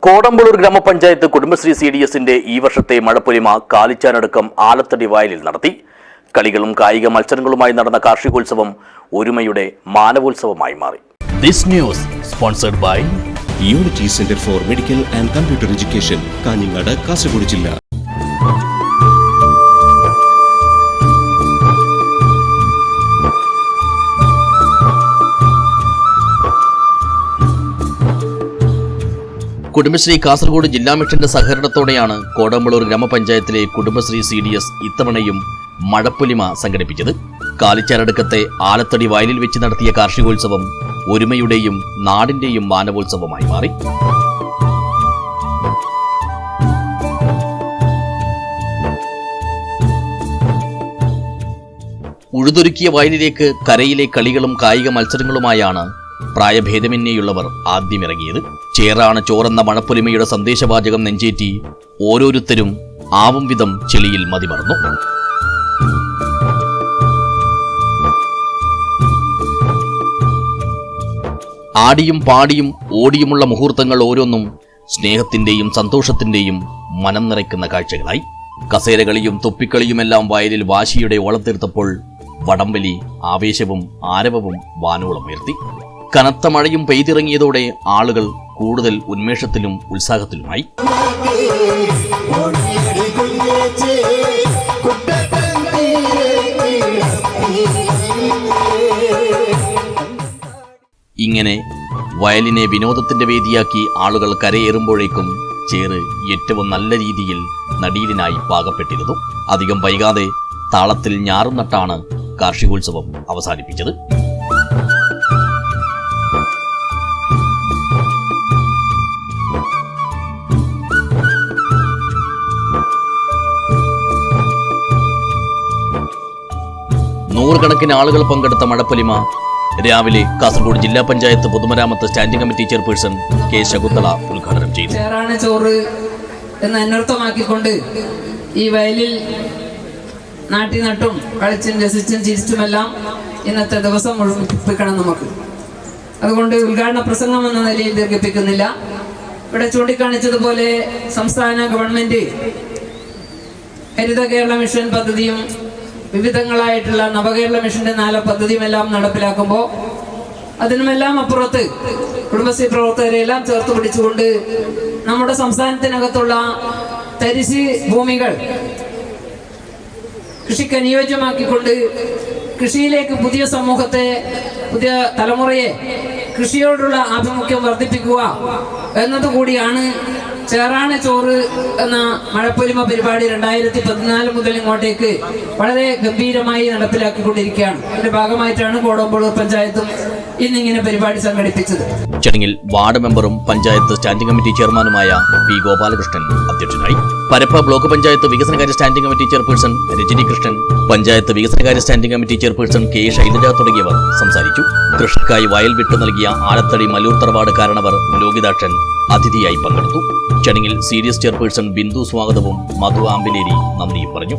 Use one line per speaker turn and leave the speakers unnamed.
കോടമ്പളൂർ ഗ്രാമപഞ്ചായത്ത് Kudumbashree C D എസിന്റെ ഈ വർഷത്തെ മഴപ്പൊലിമ കാലിച്ചാനടക്കം ആലത്തടി വയലിൽ നടത്തി. കളികളും കായിക മത്സരങ്ങളുമായി നടന്ന കാർഷികോത്സവം ഒരുമയുടെ മാനവോത്സവമായി മാറി. This news sponsored by
unity centre for medical and computer education Kanhangad Kasaragod ജില്ല
കുടുംബശ്രീ കാസർഗോഡ് ജില്ലാ മിഷന്റെ സഹകരണത്തോടെയാണ് കോടമ്പളൂർ ഗ്രാമപഞ്ചായത്തിലെ കുടുംബശ്രീ സി ഡി എസ് ഇത്തവണയും മഴപ്പൊലിമ സംഘടിപ്പിച്ചത്. കാലിച്ചാരടുക്കത്തെ ആലത്തടി വയലിൽ വെച്ച് നടത്തിയ കാർഷികോത്സവം ഒരുമയുടെയും നാടിന്റെയും മാനവോത്സവമായി മാറി. ഉഴുതൊരുക്കിയ വയലിലേക്ക് കരയിലെ കളികളും കായിക മത്സരങ്ങളുമായാണ് പ്രായഭേദമന്യേയുള്ളവർ ആദ്യമിറങ്ങിയത്. ചേറാണ് ചോറെന്ന മണപ്പൊലിമയുടെ സന്ദേശവാചകം നെഞ്ചേറ്റി ഓരോരുത്തരും ആവും വിധം ചെളിയിൽ മതിമറന്നു. ആടിയും പാടിയും ഓടിയുമുള്ള മുഹൂർത്തങ്ങൾ ഓരോന്നും സ്നേഹത്തിന്റെയും സന്തോഷത്തിന്റെയും മനം നിറയ്ക്കുന്ന കാഴ്ചകളായി. കസേരകളിയും തൊപ്പിക്കളിയുമെല്ലാം വയലിൽ വാശിയുടെ ഓളം തീർത്തപ്പോൾ വടംവലി ആവേശവും ആരവവും വാനോളം ഉയർത്തി. കനത്ത മഴയും പെയ്തിറങ്ങിയതോടെ ആളുകൾ കൂടുതൽ ഉന്മേഷത്തിലും ഉത്സാഹത്തിലുമായി. ഇങ്ങനെ വയലിനെ വിനോദത്തിന്റെ വേദിയാക്കി ആളുകൾ കരയേറുമ്പോഴേക്കും ചേറ് ഏറ്റവും നല്ല രീതിയിൽ നടീലിനായി പാകപ്പെട്ടിരുന്നു. അധികം വൈകാതെ താളത്തിൽ ഞാറും നട്ടാണ് കാർഷികോത്സവം അവസാനിപ്പിച്ചത്. നൂറുകണക്കിന് ആളുകൾ പങ്കെടുത്ത മഴപ്പൊലിമ. രാവിലെ കാസർഗോഡ് ജില്ലാ പഞ്ചായത്ത് പൊതുമരാമത്ത് standing committee chairperson K Shakuntala ഉദ്ഘാടനം ചെയ്തു.
ചോറ് എന്ന് അനർത്ഥമാക്കിക്കൊണ്ട് ഈ വയലിൽ നാട്ടി നട്ടും കളിച്ചും രസിച്ചും ചിരിച്ചുമെല്ലാം ഇന്നത്തെ ദിവസം മുഴുമിപ്പിക്കണം നമുക്ക്. അതുകൊണ്ട് ഉദ്ഘാടന പ്രസംഗം എന്ന നിലയിൽ ദീർഘിപ്പിക്കുന്നില്ല. ഇവിടെ ചൂണ്ടിക്കാണിച്ചതുപോലെ സംസ്ഥാന ഗവൺമെന്റ് ഹരിത കേരള മിഷൻ പദ്ധതിയും വിവിധങ്ങളായിട്ടുള്ള നവകേരള മിഷന്റെ നാല് പദ്ധതിയുമെല്ലാം നടപ്പിലാക്കുമ്പോൾ അതിനുമെല്ലാം അപ്പുറത്ത് കുടുംബശ്രീ പ്രവർത്തകരെല്ലാം ചേർത്ത് പിടിച്ചുകൊണ്ട് നമ്മുടെ സംസ്ഥാനത്തിനകത്തുള്ള തരിശ് ഭൂമികൾ കൃഷിക്ക് അനുയോജ്യമാക്കിക്കൊണ്ട് കൃഷിയിലേക്ക് പുതിയ സമൂഹത്തെ പുതിയ തലമുറയെ കൃഷിയോടുള്ള ആഭിമുഖ്യം വർദ്ധിപ്പിക്കുക എന്നതുകൂടിയാണ് ചേറാണ് ചോറ് എന്ന മഴപ്പൊലിമ പരിപാടി രണ്ടായിരത്തി പതിനാല് മുതൽ ഇങ്ങോട്ടേക്ക് വളരെ ഗംഭീരമായി നടപ്പിലാക്കിക്കൊണ്ടിരിക്കുകയാണ്. അതിന്റെ ഭാഗമായിട്ടാണ് കോടമ്പളൂർ പഞ്ചായത്തും ഇന്നിങ്ങനെ പരിപാടി സംഘടിപ്പിച്ചത്.
ചടങ്ങിൽ വാർഡ് മെമ്പറും പഞ്ചായത്ത് സ്റ്റാൻഡിംഗ് കമ്മിറ്റി ചെയർമാനുമായ പി ഗോപാലകൃഷ്ണൻ അധ്യക്ഷനായി. പരപ്പ ബ്ലോക്ക് പഞ്ചായത്ത് വികസനകാര്യ standing committee chairperson Rajani Krishnan panchayat വികസനകാര്യ standing committee chairperson K Shailaja തുടങ്ങിയവർ സംസാരിച്ചു. കൃഷിക്കായി വയൽ വിട്ടു നൽകിയ ആലത്തടി മല്ലൂർ തറവാട് കാരണവർ ലോകിതാക്ഷൻ അതിഥിയായി പങ്കെടുത്തു. ചടങ്ങിൽ സീരിയസ് ചെയർപേഴ്സൺ ബിന്ദു സ്വാഗതവും മധു ആമ്പിലേരി നന്ദിയും പറഞ്ഞു.